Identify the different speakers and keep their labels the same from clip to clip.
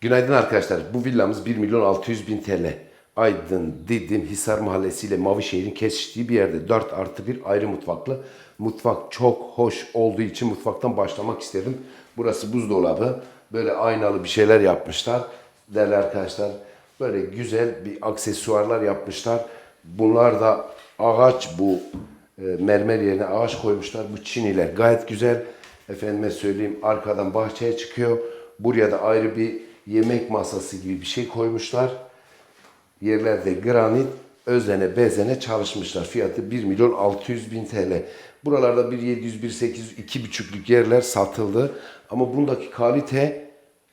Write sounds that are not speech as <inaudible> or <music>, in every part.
Speaker 1: Günaydın arkadaşlar. Bu villamız 1 milyon 600 bin TL. Aydın, Didim, Hisar Mahallesi ile Mavişehir'in kesiştiği bir yerde 4 artı 1 ayrı mutfaklı. Mutfak çok hoş olduğu için mutfaktan başlamak istedim. Burası buzdolabı. Böyle aynalı bir şeyler yapmışlar. Değerli arkadaşlar böyle güzel bir aksesuarlar yapmışlar. Bunlar da ağaç bu e, mermer yerine ağaç koymuşlar. Bu çiniler gayet güzel. Efendime söyleyeyim arkadan bahçeye çıkıyor. Buraya da ayrı bir yemek masası gibi bir şey koymuşlar. Yerlerde granit özene bezene çalışmışlar. Fiyatı 1 milyon 600 bin TL. Buralarda bir 700, bir 800, iki buçukluk yerler satıldı. Ama bundaki kalite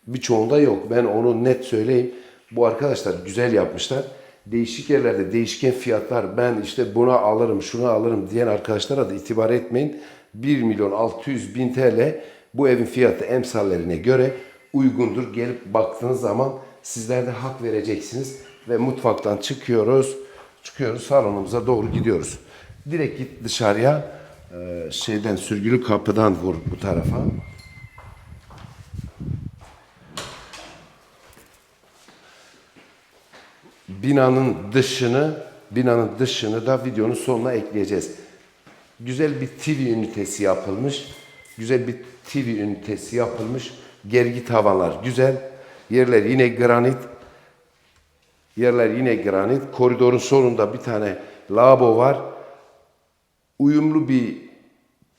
Speaker 1: birçoğunda yok. Ben onu net söyleyeyim. Bu arkadaşlar güzel yapmışlar. Değişik yerlerde değişken fiyatlar ben işte buna alırım şunu alırım diyen arkadaşlara da itibar etmeyin. 1 milyon 600 bin TL bu evin fiyatı emsallerine göre uygundur. Gelip baktığınız zaman sizler de hak vereceksiniz. Ve mutfaktan çıkıyoruz. Çıkıyoruz salonumuza doğru gidiyoruz. Direkt git dışarıya e, şeyden sürgülü kapıdan vur bu tarafa. binanın dışını binanın dışını da videonun sonuna ekleyeceğiz. Güzel bir TV ünitesi yapılmış. Güzel bir TV ünitesi yapılmış. Gergi tavanlar güzel. Yerler yine granit. Yerler yine granit. Koridorun sonunda bir tane lavabo var. Uyumlu bir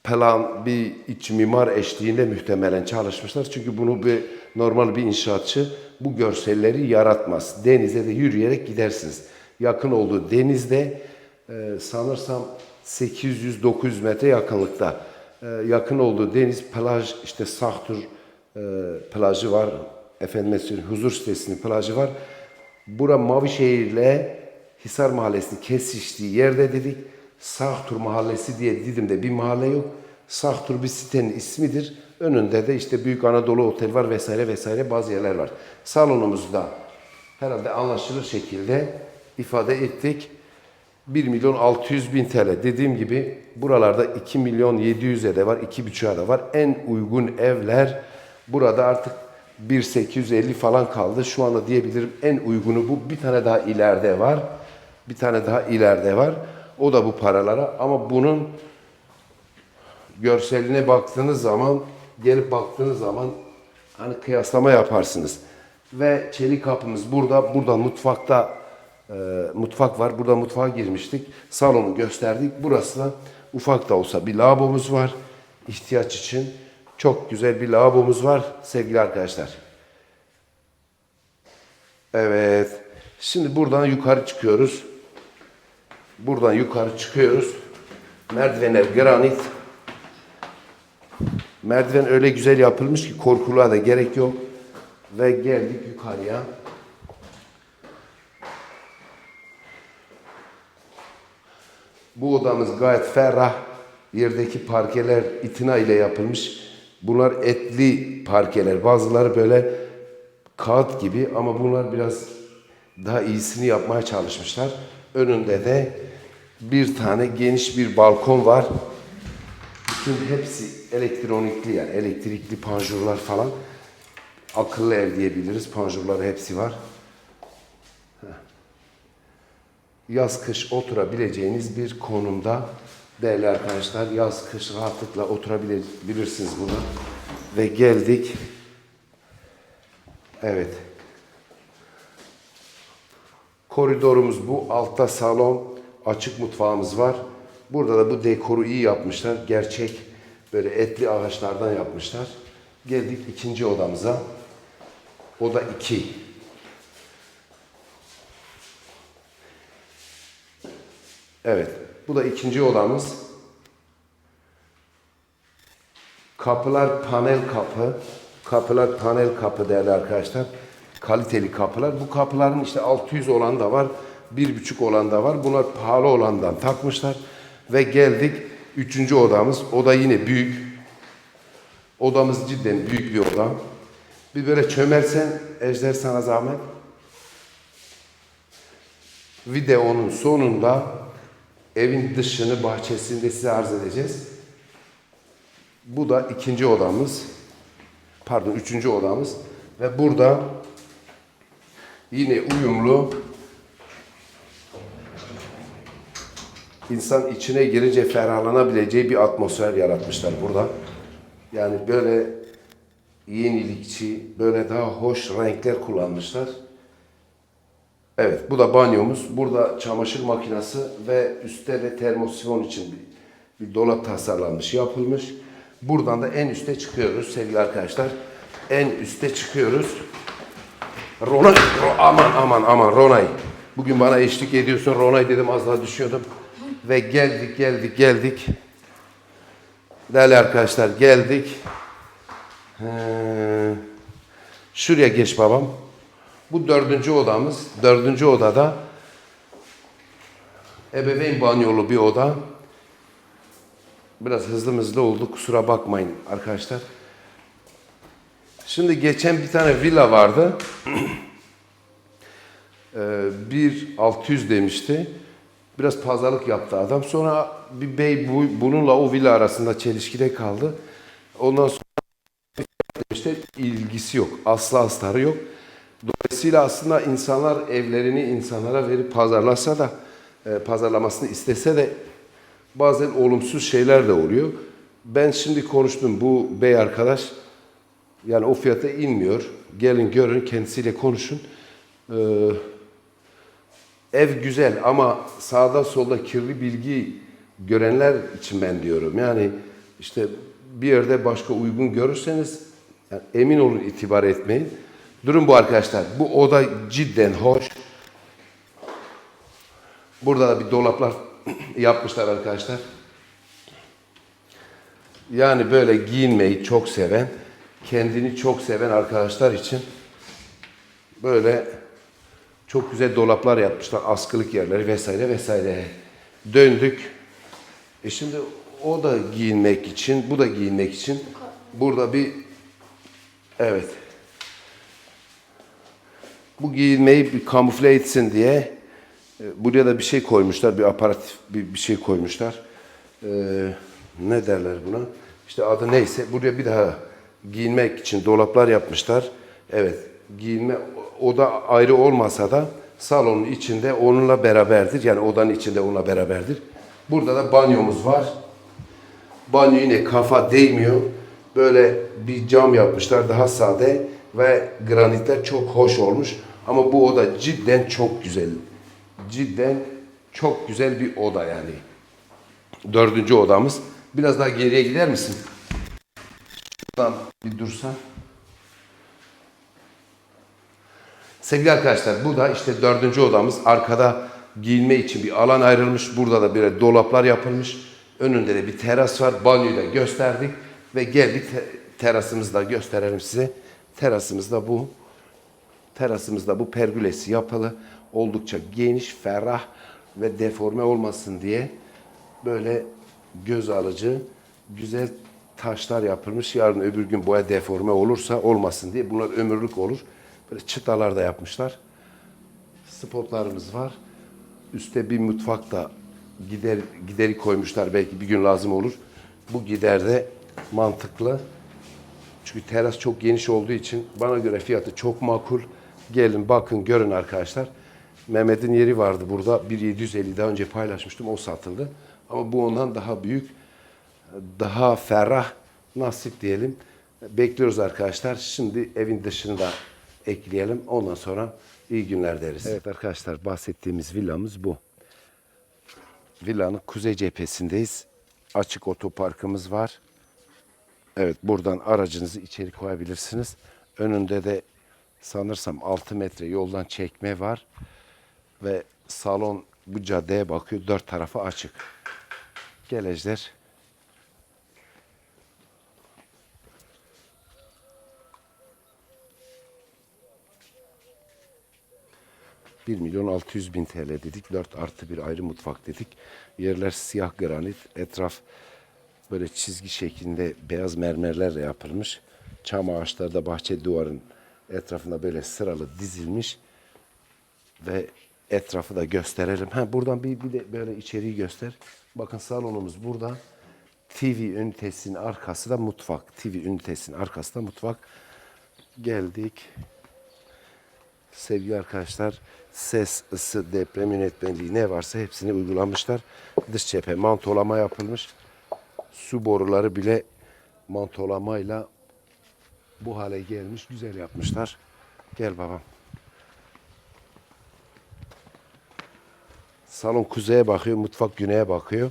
Speaker 1: plan, bir iç mimar eşliğinde muhtemelen çalışmışlar. Çünkü bunu bir normal bir inşaatçı bu görselleri yaratmaz. Denize de yürüyerek gidersiniz. Yakın olduğu denizde e, sanırsam 800-900 metre yakınlıkta. E, yakın olduğu deniz plaj işte Sahtur plajı var. Efendim söyleyeyim Huzur sitesinin plajı var. Bura Mavişehir ile Hisar Mahallesi'nin kesiştiği yerde dedik. Sahtur Mahallesi diye Didim'de bir mahalle yok. Sahtur bir sitenin ismidir. Önünde de işte Büyük Anadolu Otel var vesaire vesaire bazı yerler var. Salonumuzda herhalde anlaşılır şekilde ifade ettik. 1 milyon 600 bin TL. Dediğim gibi buralarda 2 milyon 700'e de var, 2,5'a da var. En uygun evler burada artık 1.850 falan kaldı. Şu anda diyebilirim en uygunu bu. Bir tane daha ileride var. Bir tane daha ileride var. O da bu paralara ama bunun görseline baktığınız zaman, gelip baktığınız zaman hani kıyaslama yaparsınız. Ve çelik kapımız burada, burada mutfakta e, mutfak var. Burada mutfağa girmiştik. Salonu gösterdik. Burası da ufak da olsa bir lavabomuz var. ihtiyaç için çok güzel bir lavabomuz var sevgili arkadaşlar. Evet. Şimdi buradan yukarı çıkıyoruz. Buradan yukarı çıkıyoruz. Merdivenler granit. Merdiven öyle güzel yapılmış ki korkuluğa da gerek yok. Ve geldik yukarıya. Bu odamız gayet ferah. Yerdeki parkeler itina ile yapılmış. Bunlar etli parkeler. Bazıları böyle kağıt gibi ama bunlar biraz daha iyisini yapmaya çalışmışlar. Önünde de bir tane geniş bir balkon var. Bütün hepsi elektronikli yani elektrikli panjurlar falan. Akıllı ev diyebiliriz. Panjurları hepsi var. Yaz kış oturabileceğiniz bir konumda değerli arkadaşlar. Yaz kış rahatlıkla oturabilirsiniz burada. Ve geldik. Evet. Koridorumuz bu. Altta salon, açık mutfağımız var. Burada da bu dekoru iyi yapmışlar. Gerçek böyle etli ağaçlardan yapmışlar. Geldik ikinci odamıza. Oda iki. Evet. Bu da ikinci odamız. Kapılar panel kapı. Kapılar panel kapı değerli arkadaşlar. Kaliteli kapılar. Bu kapıların işte 600 olan da var. 1,5 olan da var. Bunlar pahalı olandan takmışlar. Ve geldik üçüncü odamız. Oda yine büyük. Odamız cidden büyük bir oda. Bir böyle çömersen Ejder sana zahmet. Videonun sonunda evin dışını, bahçesini de size arz edeceğiz. Bu da ikinci odamız. Pardon, üçüncü odamız. Ve burada Yine uyumlu. İnsan içine girince ferahlanabileceği bir atmosfer yaratmışlar burada. Yani böyle yenilikçi, böyle daha hoş renkler kullanmışlar. Evet, bu da banyomuz. Burada çamaşır makinesi ve üstte de termosifon için bir, bir dolap tasarlanmış, yapılmış. Buradan da en üste çıkıyoruz sevgili arkadaşlar. En üste çıkıyoruz. Ronay, Ro- aman aman aman Ronay. Bugün bana eşlik ediyorsun Ronay dedim az daha düşüyordum. Ve geldik geldik geldik. Değerli arkadaşlar geldik. Ee, şuraya geç babam. Bu dördüncü odamız. Dördüncü odada ebeveyn banyolu bir oda. Biraz hızlı hızlı oldu kusura bakmayın arkadaşlar. Şimdi geçen bir tane villa vardı. <clears throat> Ee, bir 600 demişti. Biraz pazarlık yaptı adam. Sonra bir bey bu, bununla o villa arasında çelişkide kaldı. Ondan sonra işte ilgisi yok. Asla astarı yok. Dolayısıyla aslında insanlar evlerini insanlara verip pazarlasa da e, pazarlamasını istese de bazen olumsuz şeyler de oluyor. Ben şimdi konuştum bu bey arkadaş yani o fiyata inmiyor. Gelin görün kendisiyle konuşun. Ee, ev güzel ama sağda solda kirli bilgi görenler için ben diyorum. Yani işte bir yerde başka uygun görürseniz yani emin olun itibar etmeyin. Durun bu arkadaşlar. Bu oda cidden hoş. Burada da bir dolaplar <clears throat> yapmışlar arkadaşlar. Yani böyle giyinmeyi çok seven, kendini çok seven arkadaşlar için böyle çok güzel dolaplar yapmışlar. Askılık yerleri vesaire vesaire. Döndük. E şimdi o da giyinmek için, bu da giyinmek için burada bir evet bu giyinmeyi bir kamufle etsin diye e, buraya da bir şey koymuşlar, bir aparatif bir, bir şey koymuşlar. E, ne derler buna? İşte adı neyse buraya bir daha giyinmek için dolaplar yapmışlar. Evet, giyinme oda ayrı olmasa da salonun içinde onunla beraberdir. Yani odanın içinde onunla beraberdir. Burada da banyomuz var. Banyo yine kafa değmiyor. Böyle bir cam yapmışlar daha sade ve granitler çok hoş olmuş. Ama bu oda cidden çok güzel. Cidden çok güzel bir oda yani. Dördüncü odamız. Biraz daha geriye gider misin? Şuradan bir dursan. Sevgili arkadaşlar bu da işte dördüncü odamız. Arkada giyinme için bir alan ayrılmış. Burada da bir dolaplar yapılmış. Önünde de bir teras var. Banyoyu da gösterdik. Ve geldik te- terasımızı da gösterelim size. Terasımız da bu. Terasımızda bu pergülesi yapılı. Oldukça geniş, ferah ve deforme olmasın diye böyle göz alıcı, güzel taşlar yapılmış. Yarın öbür gün boya deforme olursa olmasın diye. Bunlar ömürlük olur. Böyle çıtalar da yapmışlar. Spotlarımız var. Üste bir mutfak da gider, gideri koymuşlar. Belki bir gün lazım olur. Bu gider de mantıklı. Çünkü teras çok geniş olduğu için bana göre fiyatı çok makul. Gelin bakın görün arkadaşlar. Mehmet'in yeri vardı burada. 1750 daha önce paylaşmıştım. O satıldı. Ama bu ondan daha büyük. Daha ferah nasip diyelim. Bekliyoruz arkadaşlar. Şimdi evin dışını da ekleyelim. Ondan sonra iyi günler deriz. Evet arkadaşlar bahsettiğimiz villamız bu. Villanın kuzey cephesindeyiz. Açık otoparkımız var. Evet buradan aracınızı içeri koyabilirsiniz. Önünde de sanırsam 6 metre yoldan çekme var. Ve salon bu caddeye bakıyor. Dört tarafı açık. Gelejler. Bir milyon 600 bin TL dedik. 4 artı bir ayrı mutfak dedik. Yerler siyah granit. Etraf böyle çizgi şeklinde beyaz mermerlerle yapılmış. Çam ağaçları da bahçe duvarın etrafında böyle sıralı dizilmiş. Ve etrafı da gösterelim. Ha buradan bir, bir de böyle içeriği göster. Bakın salonumuz burada. TV ünitesinin arkası da mutfak. TV ünitesinin arkası da mutfak. Geldik. sevgili arkadaşlar ses, ısı, deprem yönetmenliği ne varsa hepsini uygulamışlar. Dış cephe mantolama yapılmış. Su boruları bile mantolamayla bu hale gelmiş. Güzel yapmışlar. Gel babam. Salon kuzeye bakıyor, mutfak güneye bakıyor.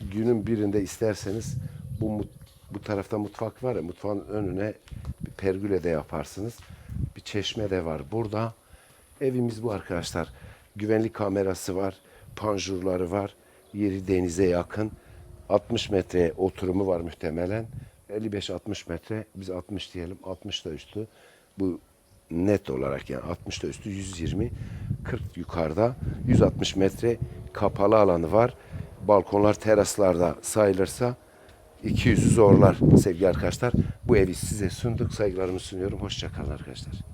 Speaker 1: Günün birinde isterseniz bu bu tarafta mutfak var ya mutfağın önüne bir pergüle de yaparsınız. Bir çeşme de var burada. Evimiz bu arkadaşlar. Güvenlik kamerası var, panjurları var. Yeri denize yakın. 60 metre oturumu var muhtemelen. 55-60 metre, biz 60 diyelim, 60 da üstü. Bu net olarak yani 60 da üstü 120, 40 yukarıda 160 metre kapalı alanı var. Balkonlar teraslarda sayılırsa 200'ü zorlar sevgili arkadaşlar. Bu evi size sunduk. Saygılarımı sunuyorum. Hoşçakalın arkadaşlar.